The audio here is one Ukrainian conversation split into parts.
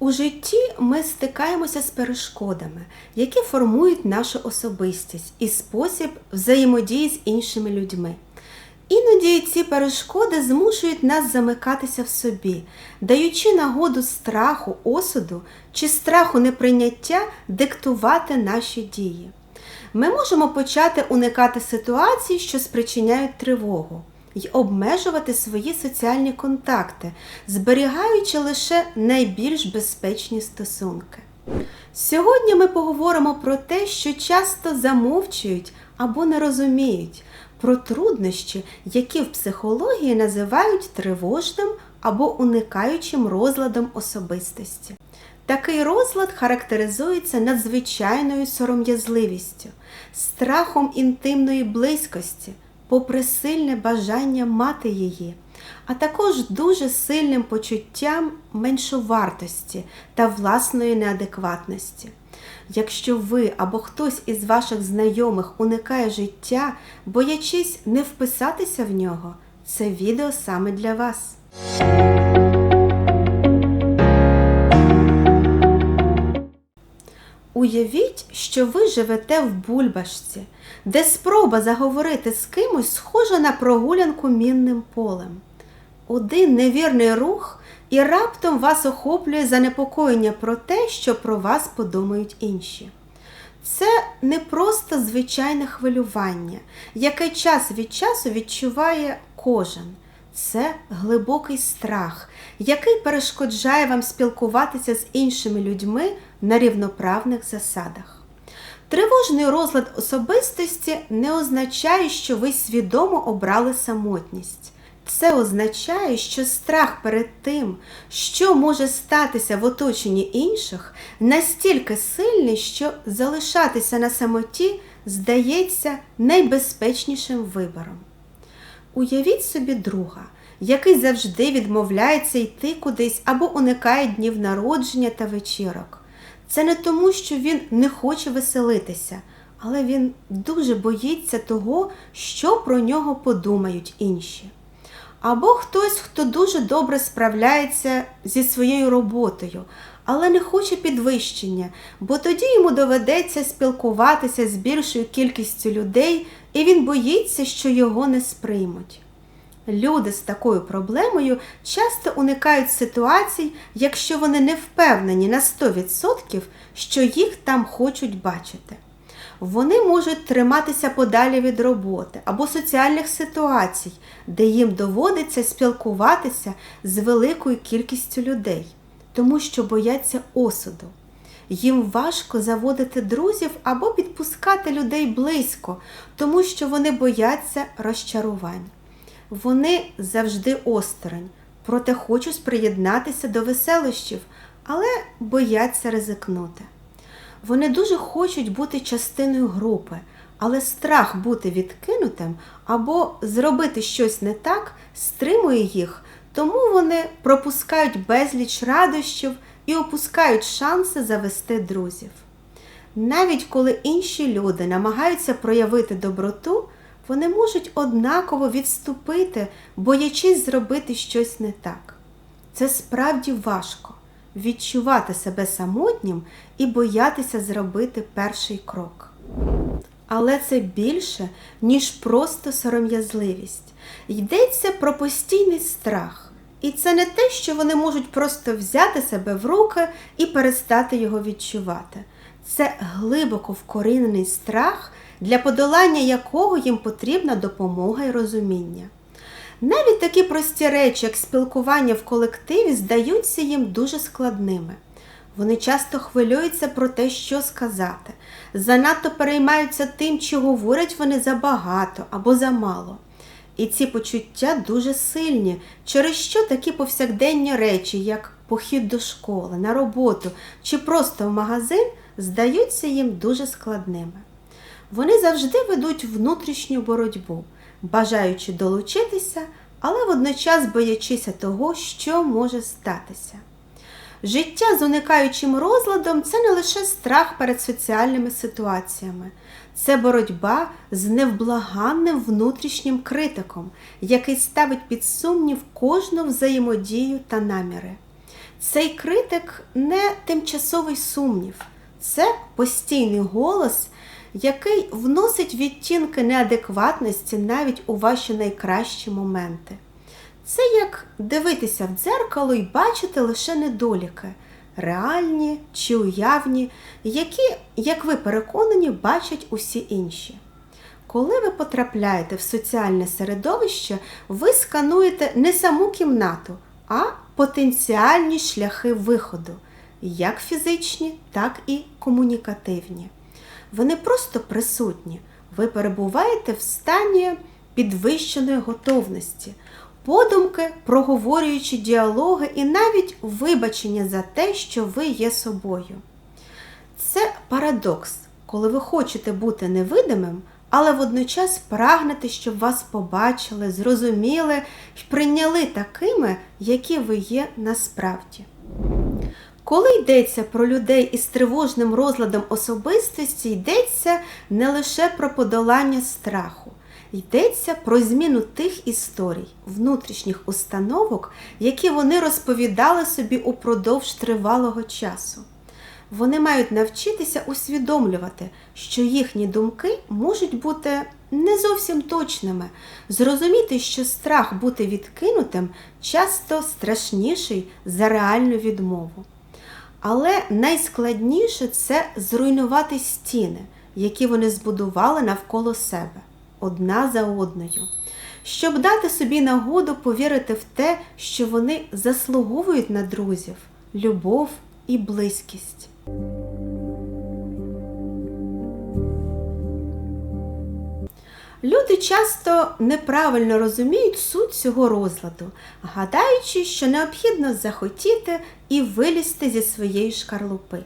У житті ми стикаємося з перешкодами, які формують нашу особистість і спосіб взаємодії з іншими людьми. Іноді ці перешкоди змушують нас замикатися в собі, даючи нагоду страху, осуду чи страху неприйняття диктувати наші дії. Ми можемо почати уникати ситуацій, що спричиняють тривогу, й обмежувати свої соціальні контакти, зберігаючи лише найбільш безпечні стосунки. Сьогодні ми поговоримо про те, що часто замовчують або не розуміють, про труднощі, які в психології називають тривожним або уникаючим розладом особистості. Такий розлад характеризується надзвичайною сором'язливістю, страхом інтимної близькості, попри сильне бажання мати її, а також дуже сильним почуттям меншовартості та власної неадекватності. Якщо ви або хтось із ваших знайомих уникає життя, боячись не вписатися в нього, це відео саме для вас. Уявіть, що ви живете в бульбашці, де спроба заговорити з кимось схожа на прогулянку мінним полем. Один невірний рух і раптом вас охоплює занепокоєння про те, що про вас подумають інші. Це не просто звичайне хвилювання, яке час від часу відчуває кожен. Це глибокий страх, який перешкоджає вам спілкуватися з іншими людьми на рівноправних засадах. Тривожний розлад особистості не означає, що ви свідомо обрали самотність. Це означає, що страх перед тим, що може статися в оточенні інших, настільки сильний, що залишатися на самоті здається найбезпечнішим вибором. Уявіть собі друга, який завжди відмовляється йти кудись або уникає днів народження та вечірок. Це не тому, що він не хоче веселитися, але він дуже боїться того, що про нього подумають інші. Або хтось, хто дуже добре справляється зі своєю роботою, але не хоче підвищення, бо тоді йому доведеться спілкуватися з більшою кількістю людей, і він боїться, що його не сприймуть. Люди з такою проблемою часто уникають ситуацій, якщо вони не впевнені на 100%, що їх там хочуть бачити. Вони можуть триматися подалі від роботи або соціальних ситуацій, де їм доводиться спілкуватися з великою кількістю людей, тому що бояться осуду. Їм важко заводити друзів або підпускати людей близько, тому що вони бояться розчарувань. Вони завжди осторонь, проте хочуть приєднатися до веселощів, але бояться ризикнути. Вони дуже хочуть бути частиною групи, але страх бути відкинутим або зробити щось не так стримує їх, тому вони пропускають безліч радощів і опускають шанси завести друзів. Навіть коли інші люди намагаються проявити доброту, вони можуть однаково відступити, боячись зробити щось не так. Це справді важко відчувати себе самотнім і боятися зробити перший крок. Але це більше, ніж просто сором'язливість. Йдеться про постійний страх. І це не те, що вони можуть просто взяти себе в руки і перестати його відчувати. Це глибоко вкорінений страх, для подолання якого їм потрібна допомога і розуміння. Навіть такі прості речі, як спілкування в колективі, здаються їм дуже складними. Вони часто хвилюються про те, що сказати, занадто переймаються тим, чи говорять вони забагато або замало. І ці почуття дуже сильні, через що такі повсякденні речі, як похід до школи, на роботу чи просто в магазин, здаються їм дуже складними. Вони завжди ведуть внутрішню боротьбу бажаючи долучитися, але водночас боячися того, що може статися. Життя з уникаючим розладом це не лише страх перед соціальними ситуаціями, це боротьба з невблаганним внутрішнім критиком, який ставить під сумнів кожну взаємодію та наміри. Цей критик не тимчасовий сумнів, це постійний голос, який вносить відтінки неадекватності навіть у ваші найкращі моменти. Це як дивитися в дзеркало і бачити лише недоліки, реальні чи уявні, які, як ви переконані, бачать усі інші. Коли ви потрапляєте в соціальне середовище, ви скануєте не саму кімнату, а потенціальні шляхи виходу, як фізичні, так і комунікативні. Ви не просто присутні, ви перебуваєте в стані підвищеної готовності, подумки, проговорюючи діалоги і навіть вибачення за те, що ви є собою. Це парадокс, коли ви хочете бути невидимим, але водночас прагнете, щоб вас побачили, зрозуміли і прийняли такими, які ви є насправді. Коли йдеться про людей із тривожним розладом особистості, йдеться не лише про подолання страху, йдеться про зміну тих історій, внутрішніх установок, які вони розповідали собі упродовж тривалого часу. Вони мають навчитися усвідомлювати, що їхні думки можуть бути не зовсім точними, зрозуміти, що страх бути відкинутим часто страшніший за реальну відмову. Але найскладніше це зруйнувати стіни, які вони збудували навколо себе, одна за одною, щоб дати собі нагоду повірити в те, що вони заслуговують на друзів, любов і близькість. Люди часто неправильно розуміють суть цього розладу, гадаючи, що необхідно захотіти і вилізти зі своєї шкарлупи.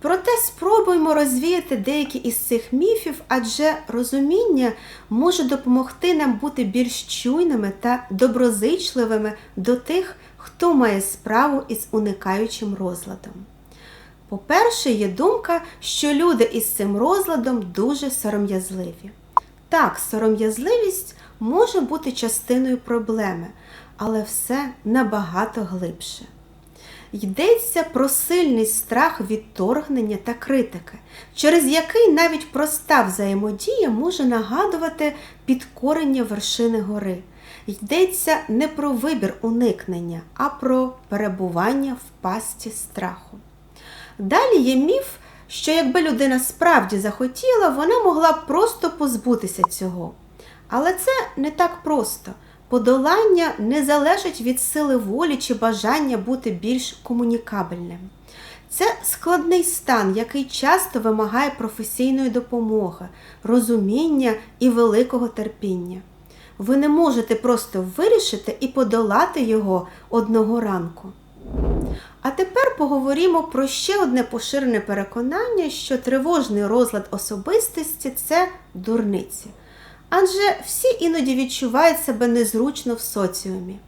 Проте спробуємо розвіяти деякі із цих міфів, адже розуміння може допомогти нам бути більш чуйними та доброзичливими до тих, хто має справу із уникаючим розладом. По-перше, є думка, що люди із цим розладом дуже сором'язливі. Так, сором'язливість може бути частиною проблеми, але все набагато глибше. Йдеться про сильний страх відторгнення та критики, через який навіть проста взаємодія може нагадувати підкорення вершини гори. Йдеться не про вибір уникнення, а про перебування в пасті страху. Далі є міф, що якби людина справді захотіла, вона могла б просто позбутися цього. Але це не так просто. Подолання не залежить від сили волі чи бажання бути більш комунікабельним. Це складний стан, який часто вимагає професійної допомоги, розуміння і великого терпіння. Ви не можете просто вирішити і подолати його одного ранку. А тепер поговоримо про ще одне поширене переконання, що тривожний розлад особистості це дурниці. Адже всі іноді відчувають себе незручно в соціумі.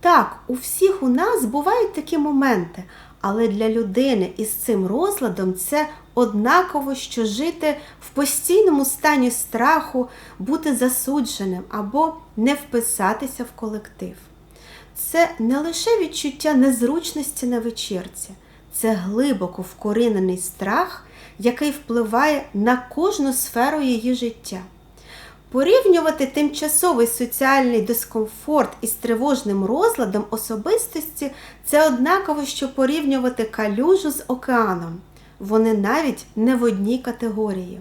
Так, у всіх у нас бувають такі моменти, але для людини із цим розладом це однаково, що жити в постійному стані страху, бути засудженим або не вписатися в колектив це не лише відчуття незручності на вечірці, це глибоко вкорінений страх, який впливає на кожну сферу її життя. Порівнювати тимчасовий соціальний дискомфорт із тривожним розладом особистості це однаково, що порівнювати калюжу з океаном. Вони навіть не в одній категорії.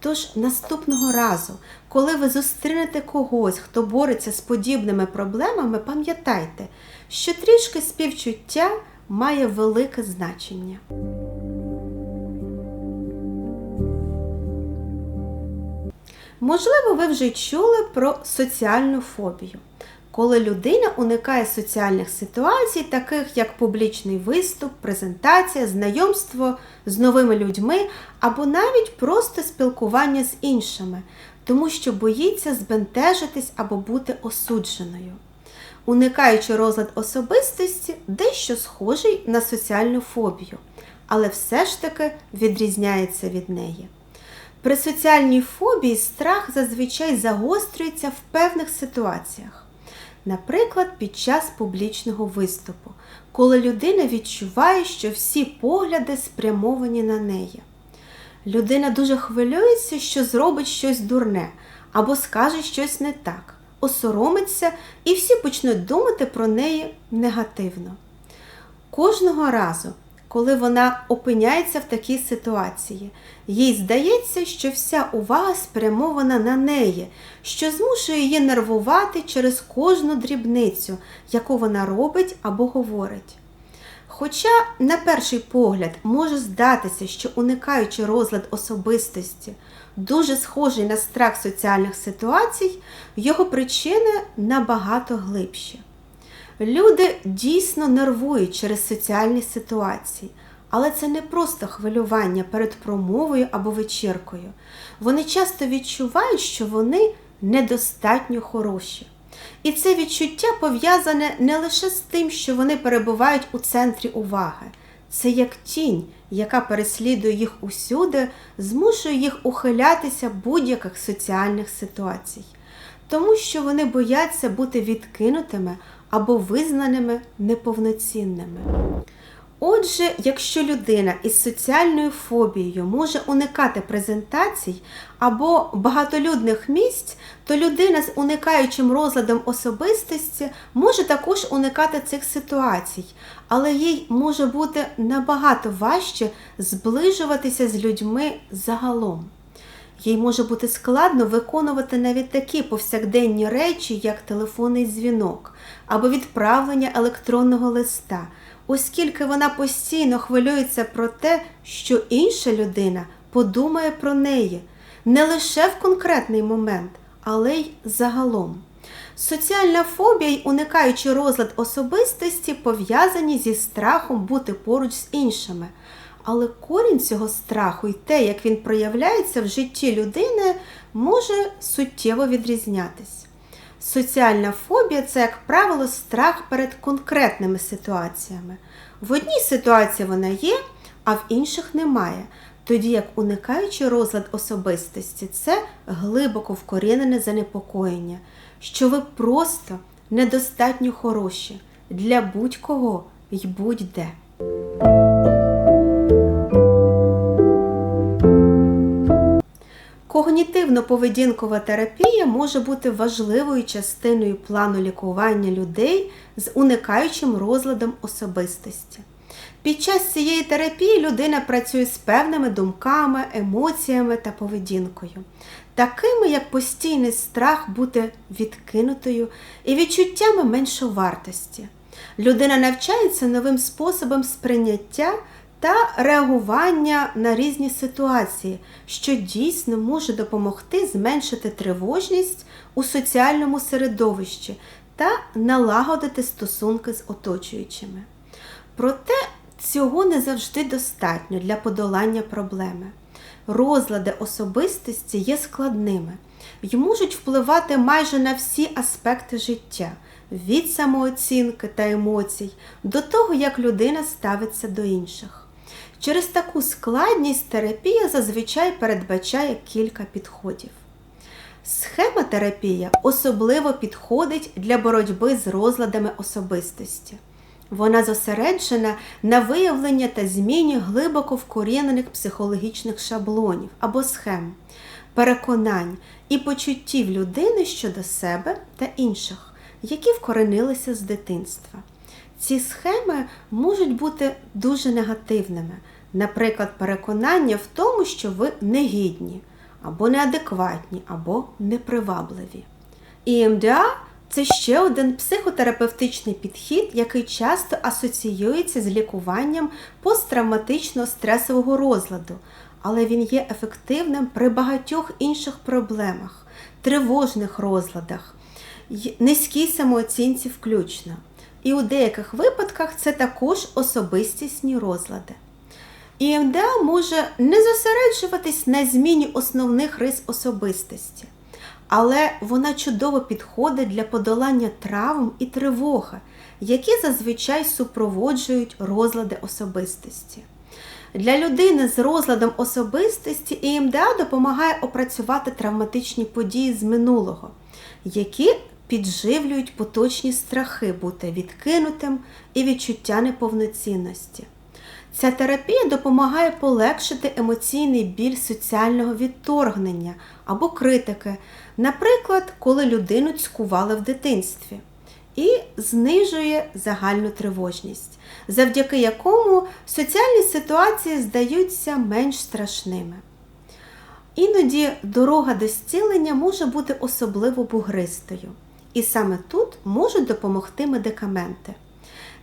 Тож наступного разу, коли ви зустрінете когось, хто бореться з подібними проблемами, пам'ятайте, що трішки співчуття має велике значення. Можливо, ви вже чули про соціальну фобію коли людина уникає соціальних ситуацій, таких як публічний виступ, презентація, знайомство з новими людьми або навіть просто спілкування з іншими, тому що боїться збентежитись або бути осудженою. Уникаючи розлад особистості, дещо схожий на соціальну фобію, але все ж таки відрізняється від неї. При соціальній фобії страх зазвичай загострюється в певних ситуаціях. Наприклад, під час публічного виступу, коли людина відчуває, що всі погляди спрямовані на неї. Людина дуже хвилюється, що зробить щось дурне або скаже щось не так, осоромиться, і всі почнуть думати про неї негативно. Кожного разу, коли вона опиняється в такій ситуації, їй здається, що вся увага спрямована на неї, що змушує її нервувати через кожну дрібницю, яку вона робить або говорить. Хоча, на перший погляд, може здатися, що уникаючи розлад особистості, дуже схожий на страх соціальних ситуацій, його причини набагато глибші. Люди дійсно нервують через соціальні ситуації, але це не просто хвилювання перед промовою або вечіркою. Вони часто відчувають, що вони недостатньо хороші. І це відчуття пов'язане не лише з тим, що вони перебувають у центрі уваги. Це як тінь, яка переслідує їх усюди, змушує їх ухилятися будь-яких соціальних ситуацій, тому що вони бояться бути відкинутими або визнаними неповноцінними. Отже, якщо людина із соціальною фобією може уникати презентацій або багатолюдних місць, то людина з уникаючим розладом особистості може також уникати цих ситуацій, але їй може бути набагато важче зближуватися з людьми загалом. Їй може бути складно виконувати навіть такі повсякденні речі, як телефонний дзвінок або відправлення електронного листа, оскільки вона постійно хвилюється про те, що інша людина подумає про неї не лише в конкретний момент, але й загалом. Соціальна фобія й уникаючи розлад особистості пов'язані зі страхом бути поруч з іншими. Але корінь цього страху і те, як він проявляється в житті людини, може суттєво відрізнятись. Соціальна фобія це, як правило, страх перед конкретними ситуаціями. В одній ситуації вона є, а в інших немає. Тоді як уникаючи розлад особистості, це глибоко вкорінене занепокоєння, що ви просто недостатньо хороші для будь-кого й будь-де. Когнітивно-поведінкова терапія може бути важливою частиною плану лікування людей з уникаючим розладом особистості. Під час цієї терапії людина працює з певними думками, емоціями та поведінкою, такими як постійний страх бути відкинутою і відчуттями меншовартості. Людина навчається новим способом сприйняття та реагування на різні ситуації, що дійсно може допомогти зменшити тривожність у соціальному середовищі та налагодити стосунки з оточуючими. Проте цього не завжди достатньо для подолання проблеми. Розлади особистості є складними і можуть впливати майже на всі аспекти життя, від самооцінки та емоцій до того, як людина ставиться до інших. Через таку складність терапія зазвичай передбачає кілька підходів. Схема терапія особливо підходить для боротьби з розладами особистості. Вона зосереджена на виявленні та зміні глибоко вкорінених психологічних шаблонів або схем, переконань і почуттів людини щодо себе та інших, які вкоренилися з дитинства. Ці схеми можуть бути дуже негативними, наприклад, переконання в тому, що ви негідні, або неадекватні, або непривабливі. ІМДА це ще один психотерапевтичний підхід, який часто асоціюється з лікуванням посттравматичного стресового розладу, але він є ефективним при багатьох інших проблемах, тривожних розладах, низькій самооцінці включно. І у деяких випадках це також особистісні розлади. ІМДА може не зосереджуватись на зміні основних рис особистості, але вона чудово підходить для подолання травм і тривоги, які зазвичай супроводжують розлади особистості. Для людини з розладом особистості ІМДА допомагає опрацювати травматичні події з минулого, які підживлюють поточні страхи бути відкинутим і відчуття неповноцінності. Ця терапія допомагає полегшити емоційний біль соціального відторгнення або критики, наприклад, коли людину цькували в дитинстві, і знижує загальну тривожність, завдяки якому соціальні ситуації здаються менш страшними. Іноді дорога до зцілення може бути особливо бугристою, і саме тут можуть допомогти медикаменти.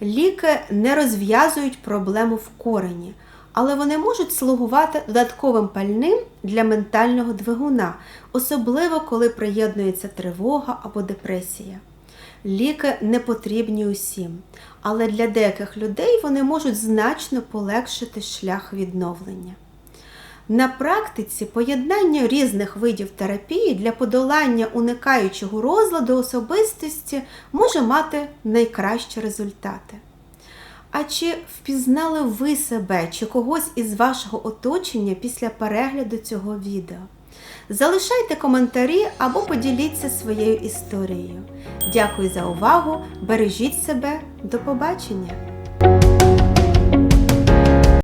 Ліки не розв'язують проблему в корені, але вони можуть слугувати додатковим пальним для ментального двигуна, особливо коли приєднується тривога або депресія. Ліки не потрібні усім, але для деяких людей вони можуть значно полегшити шлях відновлення. На практиці поєднання різних видів терапії для подолання уникаючого розладу особистості може мати найкращі результати. А чи впізнали ви себе чи когось із вашого оточення після перегляду цього відео? Залишайте коментарі або поділіться своєю історією. Дякую за увагу! Бережіть себе, до побачення!